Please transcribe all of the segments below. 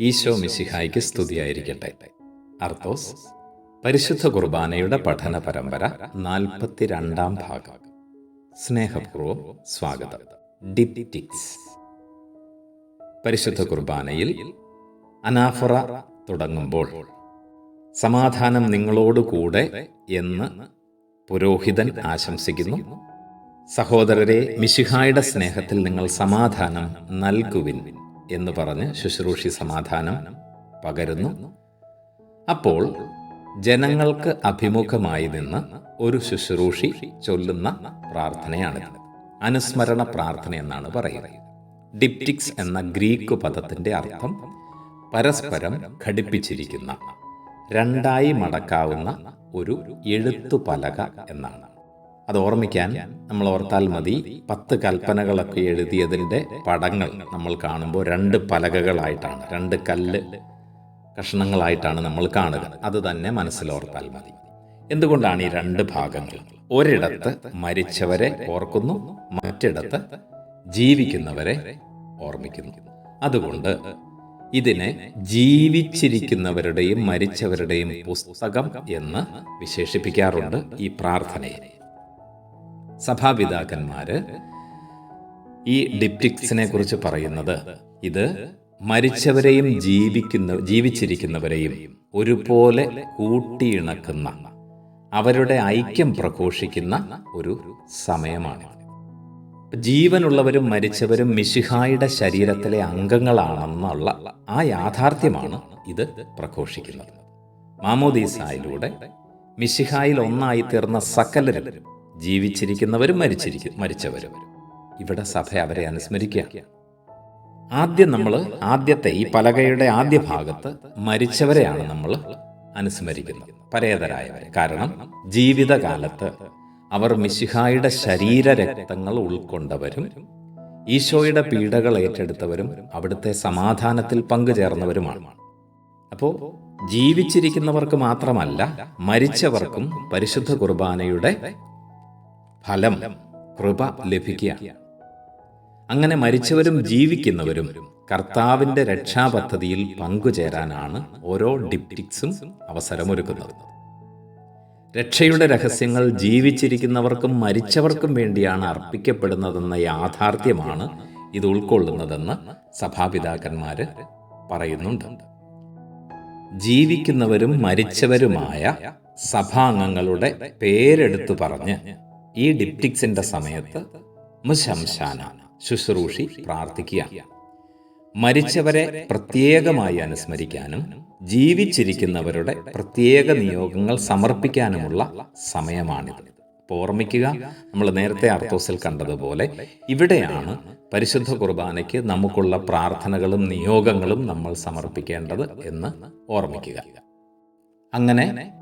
ഈശോ മിശിഹായ്ക്ക് സ്തുതിയായിരിക്കട്ടെ. അർത്തോസ് പരിശുദ്ധ കുർബാനയുടെ പഠന പരമ്പര നാൽപ്പത്തിരണ്ടാം ഭാഗം. സ്നേഹപൂർവം സ്വാഗതം. ഡിപ്റ്റിക്സ്. പരിശുദ്ധ കുർബാനയിൽ അനാഫറ തുടങ്ങുമ്പോൾ സമാധാനം നിങ്ങളോടുകൂടെ എന്ന് പുരോഹിതൻ ആശംസിക്കുന്നു. സഹോദരരെ മിശിഹായുടെ സ്നേഹത്തിൽ നിങ്ങൾ സമാധാനം നൽകുവിൻ. എന്ന് പറഞ്ഞ് ശുശ്രൂഷി സമാധാനം പകരുന്നു. അപ്പോൾ ജനങ്ങൾക്ക് അഭിമുഖമായി നിന്ന് ഒരു ശുശ്രൂഷി ചൊല്ലുന്ന പ്രാർത്ഥനയാണിത് അനുസ്മരണ പ്രാർത്ഥന എന്നാണ് പറയുന്നത്. ഡിപ്റ്റിക്സ് എന്ന ഗ്രീക്ക് പദത്തിന്റെ അർത്ഥം പരസ്പരം ഘടിപ്പിച്ചിരിക്കുന്ന രണ്ടായി മടക്കാവുന്ന ഒരു എഴുത്തുപലക എന്നാണ്. അത് ഓർമ്മിക്കാൻ നമ്മൾ ഓർത്താൽ മതി പത്ത് കൽപ്പനകളൊക്കെ എഴുതിയതിന്റെ പടങ്ങൾ നമ്മൾ കാണുമ്പോൾ രണ്ട് പലകകളായിട്ടാണ് രണ്ട് കല്ല് കഷ്ണങ്ങളായിട്ടാണ് നമ്മൾ കാണുക. അത് തന്നെ മനസ്സിലോർത്താൽ മതി. എന്തുകൊണ്ടാണ് ഈ രണ്ട് ഭാഗങ്ങൾ? ഒരിടത്ത് മരിച്ചവരെ ഓർക്കുന്നു മറ്റിടത്ത് ജീവിക്കുന്നവരെ ഓർമ്മിക്കുന്നു. അതുകൊണ്ട് ഇതിനെ ജീവിച്ചിരിക്കുന്നവരുടെയും മരിച്ചവരുടെയും പുസ്തകം എന്ന് വിശേഷിപ്പിക്കാറുണ്ട് ഈ പ്രാർത്ഥനയെ സഭാപിതാക്കന്മാര് ഈ ഡിപ്റ്റിക്സിനെ കുറിച്ച് പറയുന്നത് ഇത് മരിച്ചവരെയും ജീവിക്കുന്ന ജീവിച്ചിരിക്കുന്നവരെയും ഒരുപോലെ കൂട്ടിയിണക്കുന്ന അവരുടെ ഐക്യം പ്രഘോഷിക്കുന്ന ഒരു സമയമാണ്. ജീവനുള്ളവരും മരിച്ചവരും മിശിഹായുടെ ശരീരത്തിലെ അംഗങ്ങളാണെന്നുള്ള ആ യാഥാർത്ഥ്യമാണ് ഇത് പ്രഘോഷിക്കുന്നത്. മാമോദീസായിലൂടെ മിശിഹായിൽ ഒന്നായി തീർന്ന സകലരും ജീവിച്ചിരിക്കുന്നവരും മരിച്ചിരിക്കും മരിച്ചവരും. ഇവിടെ സഭ അവരെ അനുസ്മരിക്കുക ആദ്യം നമ്മൾ ആദ്യത്തെ ഈ പലകയുടെ ആദ്യ ഭാഗത്ത് മരിച്ചവരെയാണ് നമ്മൾ അനുസ്മരിക്കുന്നത്. പരേതരായവരെ. കാരണം ജീവിതകാലത്ത് അവർ മിശിഹായുടെ ശരീരരക്തങ്ങൾ ഉൾക്കൊണ്ടവരും ഈശോയുടെ പീഡകൾ ഏറ്റെടുത്തവരും അവിടുത്തെ സമാധാനത്തിൽ പങ്കുചേർന്നവരുമാണ്. അപ്പോൾ ജീവിച്ചിരിക്കുന്നവർക്ക് മാത്രമല്ല മരിച്ചവർക്കും പരിശുദ്ധ കുർബാനയുടെ ഫലം കൃപ ലഭിക്കുക. അങ്ങനെ മരിച്ചവരും ജീവിക്കുന്നവരും കർത്താവിന്റെ രക്ഷാപദ്ധതിയിൽ പങ്കുചേരാനാണ് ഓരോ ഡിപ്റ്റിക്സും അവസരമൊരുക്കുന്നത്. രക്ഷയുടെ രഹസ്യങ്ങൾ ജീവിച്ചിരിക്കുന്നവർക്കും മരിച്ചവർക്കും വേണ്ടിയാണ് അർപ്പിക്കപ്പെടുന്നതെന്ന യാഥാർത്ഥ്യമാണ് ഇത് ഉൾക്കൊള്ളുന്നതെന്ന് സഭാപിതാക്കന്മാര് പറയുന്നുണ്ട്. ജീവിക്കുന്നവരും മരിച്ചവരുമായ സഭാംഗങ്ങളുടെ പേരെടുത്തു പറഞ്ഞ് ഈ ഡിപ്റ്റിക്സിന്റെ സമയത്ത് മുശംശാന ശുശ്രൂഷി പ്രാർത്ഥിക്കുക മരിച്ചവരെ പ്രത്യേകമായി അനുസ്മരിക്കാനും ജീവിച്ചിരിക്കുന്നവരുടെ പ്രത്യേക നിയോഗങ്ങൾ സമർപ്പിക്കാനുമുള്ള സമയമാണിത്. ഓർമ്മിക്കുക നമ്മൾ നേരത്തെ അർത്ഥോസിൽ കണ്ടതുപോലെ ഇവിടെയാണ് പരിശുദ്ധ കുർബാനയ്ക്ക് നമുക്കുള്ള പ്രാർത്ഥനകളും നിയോഗങ്ങളും നമ്മൾ സമർപ്പിക്കേണ്ടത് എന്ന് ഓർമ്മിക്കുക. അങ്ങനെ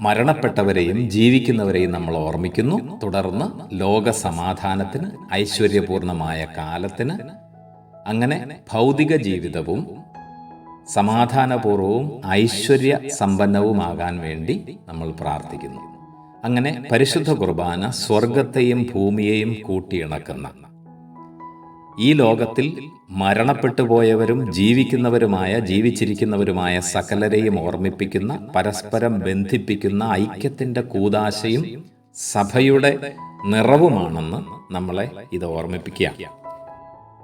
മരണപ്പെട്ടവരെയും ജീവിക്കുന്നവരെയും നമ്മൾ ഓർമ്മിക്കുന്നു. തുടർന്ന് ലോക സമാധാനത്തിന് ഐശ്വര്യപൂർണമായ കാലത്തിന് അങ്ങനെ ഭൗതിക ജീവിതവും സമാധാനപൂർവവും ഐശ്വര്യ സമ്പന്നവുമാകാൻ വേണ്ടി നമ്മൾ പ്രാർത്ഥിക്കുന്നു. അങ്ങനെ പരിശുദ്ധ കുർബാന സ്വർഗത്തെയും ഭൂമിയെയും കൂട്ടിയിണക്കുന്ന ഈ ലോകത്തിൽ മരണപ്പെട്ടുപോയവരും ജീവിക്കുന്നവരുമായ ജീവിച്ചിരിക്കുന്നവരുമായ സകലരെയും ഓർമ്മിപ്പിക്കുന്ന പരസ്പരം ബന്ധിപ്പിക്കുന്ന ഐക്യത്തിന്റെ കൂതാശയും സഭയുടെ നിറവുമാണെന്ന് നമ്മളെ ഇത് ഓർമ്മിപ്പിക്കുക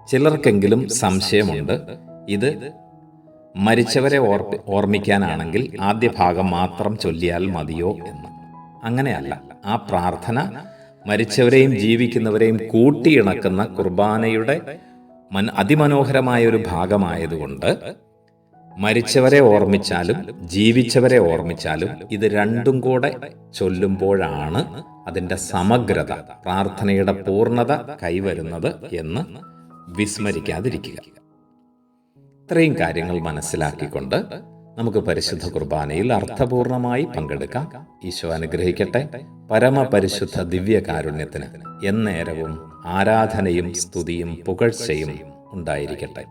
ചിലർക്കെങ്കിലും സംശയമുണ്ട് ഇത് മരിച്ചവരെ ഓർപ്പി ഓർമ്മിക്കാനാണെങ്കിൽ ആദ്യ ഭാഗം മാത്രം ചൊല്ലിയാൽ മതിയോ എന്ന്. അങ്ങനെയല്ല ആ പ്രാർത്ഥന മരിച്ചവരെയും ജീവിക്കുന്നവരെയും കൂട്ടിയിണക്കുന്ന കുർബാനയുടെ മൻ അതിമനോഹരമായ ഒരു ഭാഗമായതുകൊണ്ട് മരിച്ചവരെ ഓർമ്മിച്ചാലും ജീവിച്ചവരെ ഓർമ്മിച്ചാലും ഇത് രണ്ടും കൂടെ ചൊല്ലുമ്പോഴാണ് അതിന്റെ സമഗ്രത പ്രാർത്ഥനയുടെ പൂർണത കൈവരുന്നത് എന്ന് വിസ്മരിക്കാതിരിക്കുക. ഇത്രയും കാര്യങ്ങൾ മനസ്സിലാക്കിക്കൊണ്ട് നമുക്ക് പരിശുദ്ധ കുർബാനയിൽ അർത്ഥപൂർണമായി പങ്കെടുക്കാം. ഈശോ അനുഗ്രഹിക്കട്ടെ. പരമപരിശുദ്ധ ദിവ്യകാരുണ്യത്തിന് എന്നേരവും ആരാധനയും സ്തുതിയും പുകഴ്ചയും ഉണ്ടായിരിക്കട്ടെ.